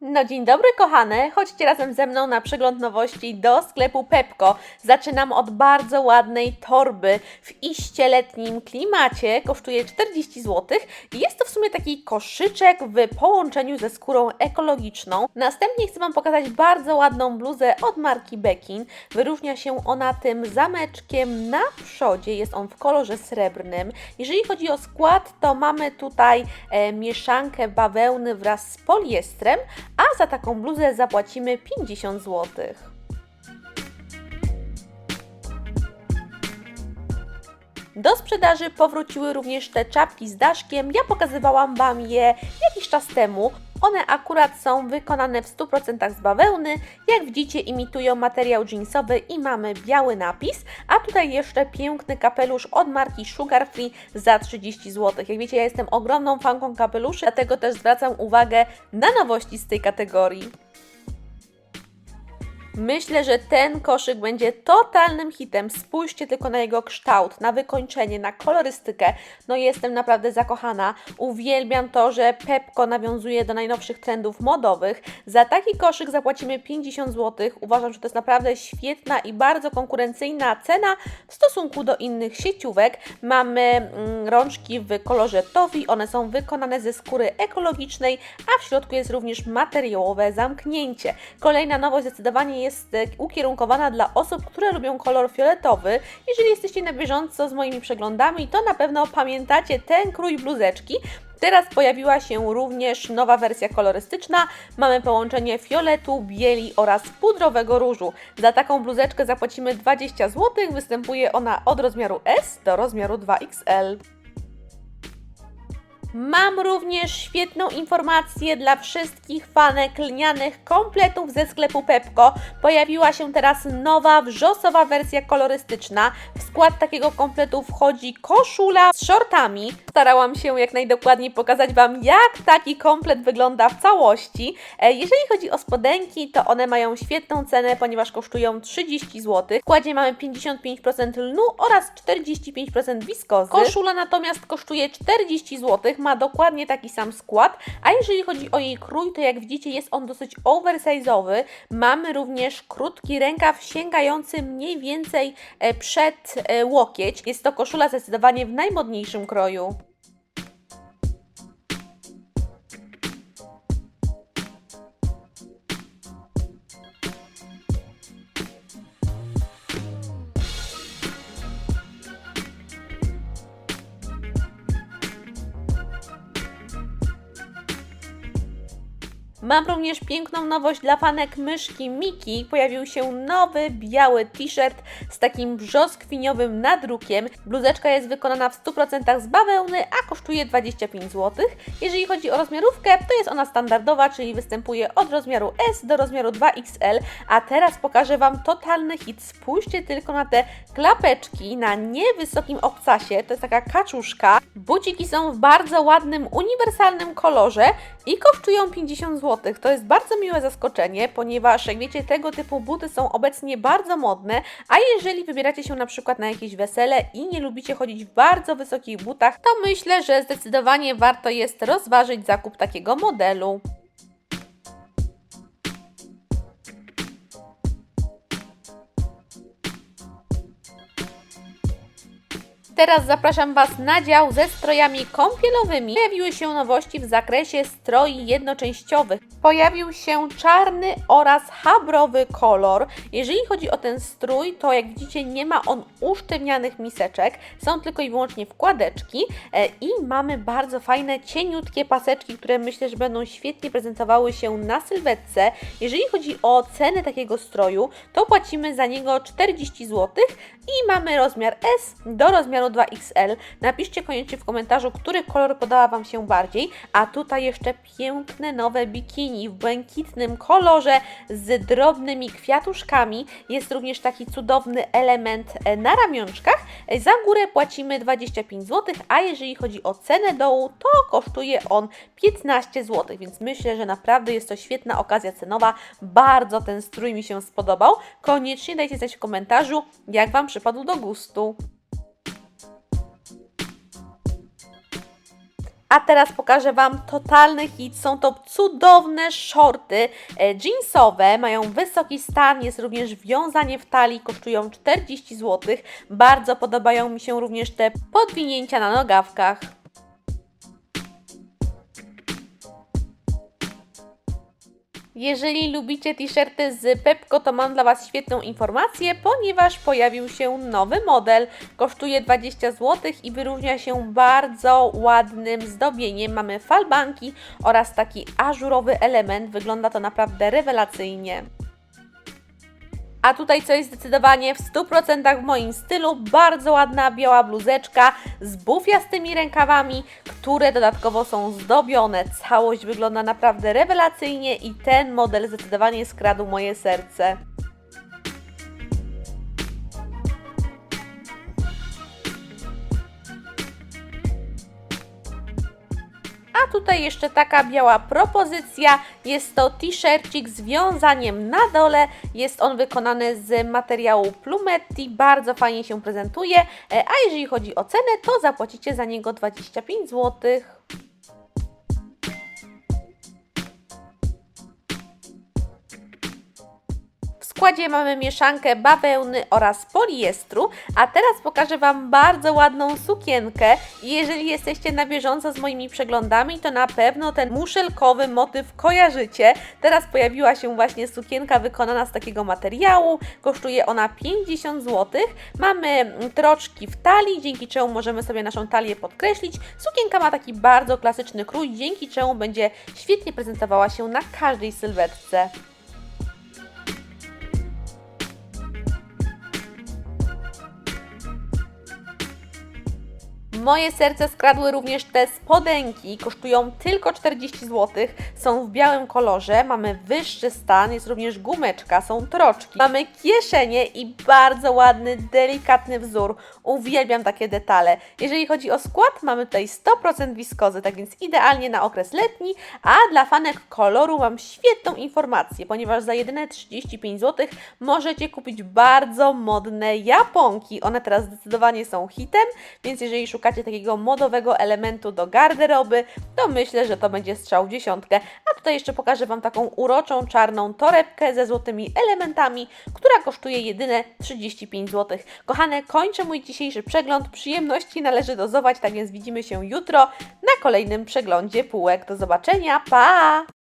No dzień dobry kochane, chodźcie razem ze mną na przegląd nowości do sklepu Pepko. Zaczynam od bardzo ładnej torby w iście letnim klimacie, kosztuje 40 zł i jest to w sumie taki koszyczek w połączeniu ze skórą ekologiczną. Następnie chcę Wam pokazać bardzo ładną bluzę od marki Beckin. Wyróżnia się ona tym zameczkiem na przodzie, jest on w kolorze srebrnym. Jeżeli chodzi o skład, to mamy tutaj e, mieszankę bawełny wraz z poliestrem, a za taką bluzę zapłacimy 50 zł. Do sprzedaży powróciły również te czapki z daszkiem. Ja pokazywałam Wam je jakiś czas temu. One akurat są wykonane w 100% z bawełny. Jak widzicie, imitują materiał jeansowy i mamy biały napis. A tutaj jeszcze piękny kapelusz od marki Sugar Free za 30 zł. Jak wiecie, ja jestem ogromną fanką kapeluszy, dlatego też zwracam uwagę na nowości z tej kategorii. Myślę, że ten koszyk będzie totalnym hitem. Spójrzcie tylko na jego kształt, na wykończenie, na kolorystykę. No jestem naprawdę zakochana. Uwielbiam to, że Pepko nawiązuje do najnowszych trendów modowych. Za taki koszyk zapłacimy 50 zł. Uważam, że to jest naprawdę świetna i bardzo konkurencyjna cena w stosunku do innych sieciówek. Mamy mm, rączki w kolorze tofi, one są wykonane ze skóry ekologicznej, a w środku jest również materiałowe zamknięcie. Kolejna nowość zdecydowanie jest e, ukierunkowana dla osób, które lubią kolor fioletowy. Jeżeli jesteście na bieżąco z moimi przeglądami, to na pewno pamiętacie ten krój bluzeczki. Teraz pojawiła się również nowa wersja kolorystyczna. Mamy połączenie fioletu, bieli oraz pudrowego różu. Za taką bluzeczkę zapłacimy 20 zł. Występuje ona od rozmiaru S do rozmiaru 2XL. Mam również świetną informację dla wszystkich fanek lnianych kompletów ze sklepu Pepko. Pojawiła się teraz nowa wrzosowa wersja kolorystyczna. W skład takiego kompletu wchodzi koszula z shortami. Starałam się jak najdokładniej pokazać Wam, jak taki komplet wygląda w całości. E, Jeżeli chodzi o spodenki, to one mają świetną cenę, ponieważ kosztują 30 zł. W składzie mamy 55% lnu oraz 45% wiskozy. Koszula natomiast kosztuje 40 zł, ma dokładnie taki sam skład, a jeżeli chodzi o jej krój, to jak widzicie jest on dosyć oversize'owy. Mamy również krótki rękaw sięgający mniej więcej e, przed e, łokieć. Jest to koszula zdecydowanie w najmodniejszym kroju. Mam również piękną nowość dla fanek myszki Miki. Pojawił się nowy biały t-shirt z takim brzoskwiniowym nadrukiem. Bluzeczka jest wykonana w 100% z bawełny, a kosztuje 25 zł. Jeżeli chodzi o rozmiarówkę, to jest ona standardowa, czyli występuje od rozmiaru S do rozmiaru 2XL. A teraz pokażę Wam totalny hit. Spójrzcie tylko na te klapeczki na niewysokim obcasie. To jest taka kaczuszka. Buciki są w bardzo ładnym, uniwersalnym kolorze i kosztują 50 zł. To jest bardzo miłe zaskoczenie, ponieważ jak wiecie, tego typu buty są obecnie bardzo modne, a jeżeli wybieracie się na przykład na jakieś wesele i nie lubicie chodzić w bardzo wysokich butach, to myślę, że zdecydowanie warto jest rozważyć zakup takiego modelu. Teraz zapraszam Was na dział ze strojami kąpielowymi. Pojawiły się nowości w zakresie stroi jednoczęściowych. Pojawił się czarny oraz habrowy kolor. Jeżeli chodzi o ten strój, to jak widzicie nie ma on usztywnianych miseczek, są tylko i wyłącznie wkładeczki e, i mamy bardzo fajne cieniutkie paseczki, które myślę, że będą świetnie prezentowały się na sylwetce. Jeżeli chodzi o cenę takiego stroju, to płacimy za niego 40 zł i mamy rozmiar S do rozmiaru 2XL. Napiszcie koniecznie w komentarzu, który kolor podoba Wam się bardziej. A tutaj jeszcze piękne nowe bikini w błękitnym kolorze z drobnymi kwiatuszkami. Jest również taki cudowny element e, na ramionczkach. Za górę płacimy 25 zł, a jeżeli chodzi o cenę dołu, to kosztuje on 15 zł, więc myślę, że naprawdę jest to świetna okazja cenowa. Bardzo ten strój mi się spodobał. Koniecznie dajcie znać w komentarzu, jak Wam przypadł do gustu. A teraz pokażę Wam totalny hit. Są to cudowne shorty e, jeansowe, mają wysoki stan, jest również wiązanie w talii, kosztują 40 zł. Bardzo podobają mi się również te podwinięcia na nogawkach. Jeżeli lubicie t-shirty z Pepko, to mam dla Was świetną informację, ponieważ pojawił się nowy model. Kosztuje 20 zł i wyróżnia się bardzo ładnym zdobieniem. Mamy falbanki oraz taki ażurowy element. Wygląda to naprawdę rewelacyjnie. A tutaj coś zdecydowanie w 100% w moim stylu. Bardzo ładna biała bluzeczka z bufiastymi rękawami, które dodatkowo są zdobione. Całość wygląda naprawdę rewelacyjnie i ten model zdecydowanie skradł moje serce. Tutaj jeszcze taka biała propozycja. Jest to t-shircik z wiązaniem na dole. Jest on wykonany z materiału Plumetti. Bardzo fajnie się prezentuje. E, A jeżeli chodzi o cenę, to zapłacicie za niego 25 złotych. Składzie mamy mieszankę bawełny oraz poliestru, a teraz pokażę Wam bardzo ładną sukienkę. Jeżeli jesteście na bieżąco z moimi przeglądami, to na pewno ten muszelkowy motyw kojarzycie. Teraz pojawiła się właśnie sukienka wykonana z takiego materiału. Kosztuje ona 50 zł. Mamy troczki w talii, dzięki czemu możemy sobie naszą talię podkreślić. Sukienka ma taki bardzo klasyczny krój, dzięki czemu będzie świetnie prezentowała się na każdej sylwetce. Moje serce skradły również te spodenki, kosztują tylko 40 zł, są w białym kolorze, mamy wyższy stan, jest również gumeczka, są troczki, mamy kieszenie i bardzo ładny, delikatny wzór. Uwielbiam takie detale. Jeżeli chodzi o skład, mamy tutaj 100% wiskozy, tak więc idealnie na okres letni, a dla fanek koloru mam świetną informację, ponieważ za jedyne 35 zł możecie kupić bardzo modne japonki. One teraz zdecydowanie są hitem, więc jeżeli szukacie takiego modowego elementu do garderoby, to myślę, że to będzie strzał w dziesiątkę. A tutaj jeszcze pokażę Wam taką uroczą czarną torebkę ze złotymi elementami, która kosztuje jedyne 35 zł. Kochane, kończę mój dzisiejszy przegląd. Przyjemności należy dozować, tak więc widzimy się jutro na kolejnym przeglądzie półek. Do zobaczenia, pa!